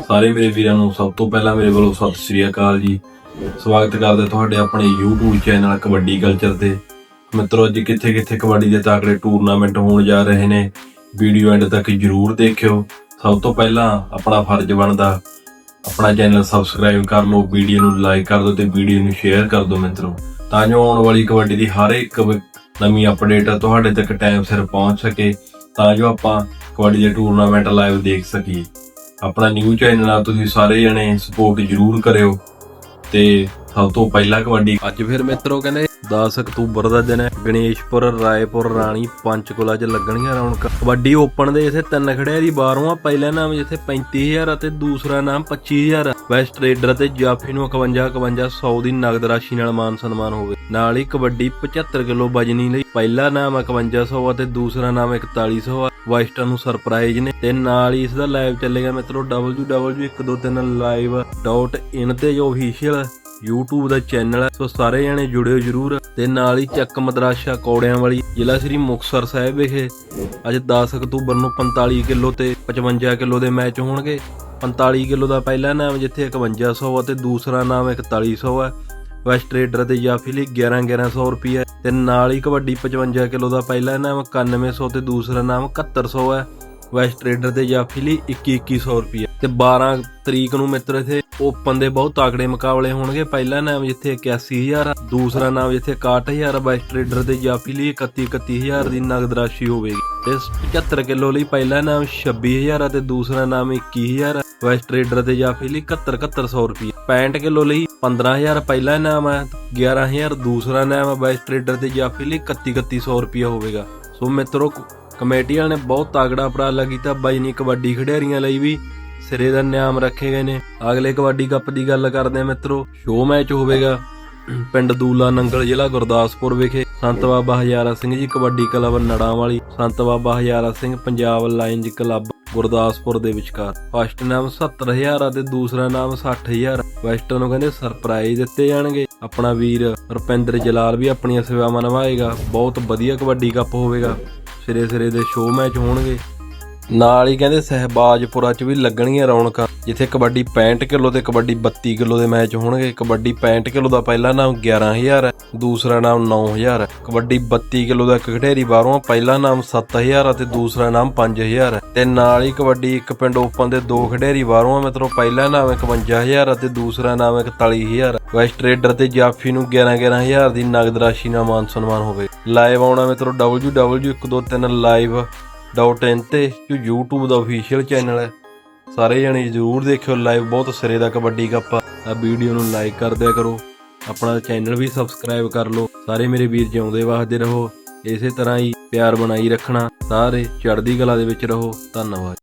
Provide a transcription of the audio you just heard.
ਸਾਰੇ ਮੇਰੇ ਵੀਰਾਂ ਨੂੰ ਸਭ ਤੋਂ ਪਹਿਲਾਂ ਮੇਰੇ ਵੱਲੋਂ ਸਤਿ ਸ੍ਰੀ ਅਕਾਲ ਜੀ। ਸਵਾਗਤ ਕਰਦੇ ਤੁਹਾਡੇ ਆਪਣੇ YouTube ਚੈਨਲ ਕਬੱਡੀ ਕਲਚਰ ਤੇ। ਮਿੱਤਰੋ, ਅੱਜ ਕਿੱਥੇ ਕਿੱਥੇ ਕਬੱਡੀ ਦੇ ਤਾਕੜੇ ਟੂਰਨਾਮੈਂਟ ਹੋਣ ਜਾ ਰਹੇ ਨੇ ਵੀਡੀਓ ਐਂਡ ਤੱਕ ਜਰੂਰ ਦੇਖਿਓ। ਸਭ ਤੋਂ ਪਹਿਲਾਂ ਆਪਣਾ ਫਰਜ਼ ਬਣਦਾ, ਆਪਣਾ ਚੈਨਲ ਸਬਸਕ੍ਰਾਈਬ ਕਰ ਲਓ ਵੀਡੀਓ ਨੂੰ ਲਾਈਕ ਕਰ ਦਿਓ ਤੇ ਵੀਡੀਓ ਨੂੰ ਸ਼ੇਅਰ ਕਰ ਦਿਓ ਮਿੱਤਰੋ। ਤਾਂ ਜੋ ਆਉਣ ਵਾਲੀ ਕਬੱਡੀ ਦੀ ਹਰ ਇੱਕ ਨਵੀਂ ਅਪਡੇਟ ਤੁਹਾਡੇ ਤੱਕ ਟਾਈਮ ਸਿਰ ਪਹੁੰਚ ਸਕੇ, ਤਾਂ ਜੋ ਆਪਾਂ ਕਬੱਡੀ ਦੇ ਟੂਰਨਾਮੈਂਟ ਲਾਈਵ ਦੇਖ ਸਕੀਏ। ਆਪਣਾ ਨਿਊ ਚੈਨਲ ਆ, ਤੁਸੀਂ ਸਾਰੇ ਜਣੇ ਸਪੋਰਟ ਜਰੂਰ ਕਰਿਓ। ਤੇ ਸਭ ਤੋਂ ਪਹਿਲਾਂ ਕਬੱਡੀ ਅੱਜ ਫਿਰ ਮਿੱਤਰੋ ਕਹਿੰਦੇ 10 ਅਕਤੂਬਰ ਦਾ ਦਿਨ ਹੈ, ਗਣੇਸ਼ਪੁਰ, ਰਾਏਪੁਰ, ਰਾਣੀ ਪੰਚਕੁਲਾ 'ਚ ਲੱਗਣਗੀਆਂ ਰੌਣਕਾਂ। ਕਬੱਡੀ ਓਪਨ ਦੇ ਇਥੇ ਤਿੰਨ ਖੜਿਆ ਦੀ ਬਾਹਰੋਂ ਪਹਿਲਾ ਨਾਮ ਜਿੱਥੇ 35000 ਅਤੇ ਦੂਸਰਾ ਨਾਮ 25000 ਵੈਸਟ ਰੇਡਰ ਅਤੇ ਜਾਫੀ ਨੂੰ 51 51 100 ਦੀ ਨਗਦ ਰਾਸ਼ੀ ਨਾਲ ਮਾਨ ਸਨਮਾਨ ਹੋਵੇ ਨਾਲ ਹੀ ਕਬੱਡੀ 75 ਕਿਲੋ ਵਜਨੀ ਲਈ ਪਹਿਲਾ ਨਾਮ 5100 ਅਤੇ ਦੂਸਰਾ ਨਾਮ 4100 ਆ ਨੂੰ ਸਰਪ੍ਰਾਈਜ਼ ਨੇ ਤੇ ਨਾਲ ਹੀ ਇਸ ਦਾ ਲਾਈਵ ਚੱਲੇਗਾ ਮਿੱਤਰੋ www.123.live.in ਤੇ ਜੋ ਅਫੀਸ਼ੀਅਲ YouTube ਦਾ ਚੈਨਲ ਹੈ, ਸੋ ਸਾਰੇ ਜਣੇ ਜੁੜਿਓ ਜਰੂਰ ਤੇ ਨਾਲ ਹੀ ਚੱਕ ਮਦਰਾਸ਼ਾ ਕੌੜਿਆਂ ਵਾਲੀ ਜ਼ਿਲ੍ਹਾ ਸ੍ਰੀ ਮੁਕਤਸਰ ਸਾਹਿਬ ਵਿਖੇ। ਅੱਜ 10 ਅਕਤੂਬਰ ਨੂੰ 45 ਕਿਲੋ ਤੇ 55 ਕਿਲੋ ਦੇ ਮੈਚ ਹੋਣਗੇ। 45 ਕਿਲੋ ਦਾ ਪਹਿਲਾ ਨਾਮ ਜਿੱਥੇ 5100 ਅਤੇ ਦੂਸਰਾ ਨਾਮ 4100 ਹੈ ਵੈਸਟ ਰੇਡਰ ਦੇ ਜਾਫੀ ਲਈ 11 1100 ਰੁਪਏ ਤੇ ਨਾਲ ਹੀ ਕਬੱਡੀ 55 ਕਿਲੋ ਦਾ ਪਹਿਲਾ ਨਾਮ 9100 ਤੇ ਦੂਸਰਾ ਨਾਮ 7100 ਹੈ। ਵੈਸਟ ਰੇਡਰ ਦੇ ਜਾਫੀ ਲਈ 21 2100 ਰੁਪਏ ਤੇ 12 ਤਰੀਕ ਨੂੰ ਮਿੱਤਰ ਇਥੇ ਓਪਨ ਦੇ ਬਹੁਤ ਤਾਕੜੇ ਮੁਕਾਬਲੇ ਹੋਣਗੇ। ਪਹਿਲਾ ਨਾਮ ਜਿੱਥੇ 81000 ਆ, ਦੂਸਰਾ ਨਾਮ ਜਿੱਥੇ 61000 ਵੈਸਟ ਰੇਡਰ ਦੇ ਜਾਫੀ ਲਈ 31 31000 ਦੀ ਨਗਦ ਰਾਸ਼ੀ ਹੋਵੇਗੀ। ਤੇ 75 ਕਿਲੋ ਲਈ ਪਹਿਲਾ ਨਾਮ 26000 ਅਤੇ ਦੂਸਰਾ ਨਾਮ 21000 ਵੈਸਟ ਰੇਡਰ ਦੇ ਜਾਫੀ ਲਈ 71 7100 ਰੁਪਏ 65 ਕਿਲੋ ਲਈ 15000 ਪਹਿਲਾ ਨਾਮ ਹੈ 11000 ਦੂਸਰਾ ਨਾਮ ਹੈ ਵੈਸਟ ਰੇਡਰ ਤੇ ਜਾਫੀ ਲਈ 3100 ਰੁਪਏ ਹੋਵੇਗਾ। ਸੋ ਮਿੱਤਰੋ, ਕਮੇਟੀ ਵਾਲਿਆਂ ਨੇ ਬਹੁਤ ਤਾਗੜਾ ਉਪਰਾਲਾ ਕੀਤਾ ਬਾਈਨੀ ਕਬੱਡੀ ਖਿਡਾਰੀਆਂ ਲਈ ਵੀ, ਸਿਰੇ ਦਾ ਨਿਆਮ ਰੱਖੇ ਗਏ ਨੇ। ਅਗਲੇ ਕਬੱਡੀ ਕੱਪ ਦੀ ਗੱਲ ਕਰਦੇ ਆ ਮਿੱਤਰੋ ਸ਼ੋਅ ਮੈਚ ਹੋਵੇਗਾ, ਪਿੰਡ ਦੂਲਾ ਨੰਗਲ ਜ਼ਿਲ੍ਹਾ ਗੁਰਦਾਸਪੁਰ ਵਿਖੇ, ਸੰਤ ਬਾਬਾ ਹਜ਼ਾਰਾ ਸਿੰਘ ਜੀ ਕਬੱਡੀ ਕਲੱਬ ਨੜਾਂ ਵਾਲੀ ਸੰਤ ਬਾਬਾ ਹਜ਼ਾਰਾ ਸਿੰਘ ਪੰਜਾਬ ਲਾਇਨਜ਼ ਕਲੱਬ ਗੁਰਦਾਸਪੁਰ ਦੇ ਵਿਚਕਾਰ। ਫਸਟ ਨਾਮ 70000 ਅਤੇ ਦੂਸਰਾ ਨਾਮ 60000 ਵੈਸਟਰ ਨੂੰ ਕਹਿੰਦੇ ਸਰਪ੍ਰਾਈਜ਼ ਦਿੱਤੇ ਜਾਣਗੇ। ਆਪਣਾ ਵੀਰ ਰੁਪਿੰਦਰ ਜਲਾਲ ਵੀ ਆਪਣੀਆਂ ਸੇਵਾਵਾਂ ਨਿਭਾਏਗਾ। ਬਹੁਤ ਵਧੀਆ ਕਬੱਡੀ ਕੱਪ ਹੋਵੇਗਾ। ਸਿਰੇ ਸਿਰੇ ਦੇ ਸ਼ੋਅ ਮੈਚ ਹੋਣਗੇ। ਨਾਲ ਹੀ ਕਹਿੰਦੇ ਸਹਿਬਾਜਪੁਰਾ ਚ ਵੀ ਲੱਗਣਗੀਆਂ ਰੌਣਕਾਂ। ਜਿੱਥੇ ਕਬੱਡੀ 65 ਕਿਲੋ ਤੇ ਕਬੱਡੀ 32 ਕਿਲੋ ਦੇ ਮੈਚ ਹੋਣਗੇ। ਕਬੱਡੀ 65 ਕਿਲੋ ਦਾ ਪਹਿਲਾ ਨਾਮ 11000 ਹੈ ਦੂਸਰਾ ਨਾਮ 9000 ਹੈ ਕਬੱਡੀ 32 ਕਿਲੋ ਦਾ ਇੱਕ ਖਿਡਾਰੀ ਬਾਹਰੋਂ ਪਹਿਲਾ ਨਾਮ 7000 ਅਤੇ ਦੂਸਰਾ ਨਾਮ 5000 ਹੈ ਤੇ ਨਾਲ ਹੀ ਕਬੱਡੀ ਇੱਕ ਪਿੰਡ ਓਪਨ ਦੇ ਦੋ ਖਿਡਾਰੀ ਬਾਹਰੋਂ ਆ, ਮਿੱਤਰੋ, ਪਹਿਲਾ ਨਾਮ 51000 ਅਤੇ ਦੂਸਰਾ ਨਾਮ 41000 ਵੈਸਟ ਰੇਡਰ ਤੇ ਜਾਫੀ ਨੂੰ 11 11000 ਦੀ ਨਗਦ ਰਾਸ਼ੀ ਨਾਲ ਮਾਨ ਸਨਮਾਨ ਹੋਵੇ। ਲਾਈਵ ਆਉਣਾ ਮਿੱਤਰੋ www123 live ਡਾਟ ਇਨ ਤੇ ਜੋ YouTube ਦਾ ਅਫੀਸ਼ੀਅਲ ਚੈਨਲ ਹੈ। ਸਾਰੇ ਜਣੇ ਜ਼ਰੂਰ ਦੇਖਿਓ ਲਾਈਵ ਬਹੁਤ ਸਿਰੇ ਦਾ ਕਬੱਡੀ ਕੱਪ ਆ। ਆ ਵੀਡੀਓ ਨੂੰ ਲਾਈਕ ਕਰ ਦਿਆ ਕਰੋ। ਆਪਣਾ ਚੈਨਲ ਵੀ ਸਬਸਕ੍ਰਾਈਬ ਕਰ ਲਓ। ਸਾਰੇ ਮੇਰੇ ਵੀਰ ਜਿਉਂਦੇ ਵਾਸਦੇ ਰਹੋ। ਇਸੇ ਤਰ੍ਹਾਂ ਹੀ ਪਿਆਰ ਬਣਾਈ ਰੱਖਣਾ। ਸਾਰੇ ਚੜ੍ਹਦੀ ਕਲਾ ਦੇ ਵਿੱਚ ਰਹੋ। ਧੰਨਵਾਦ।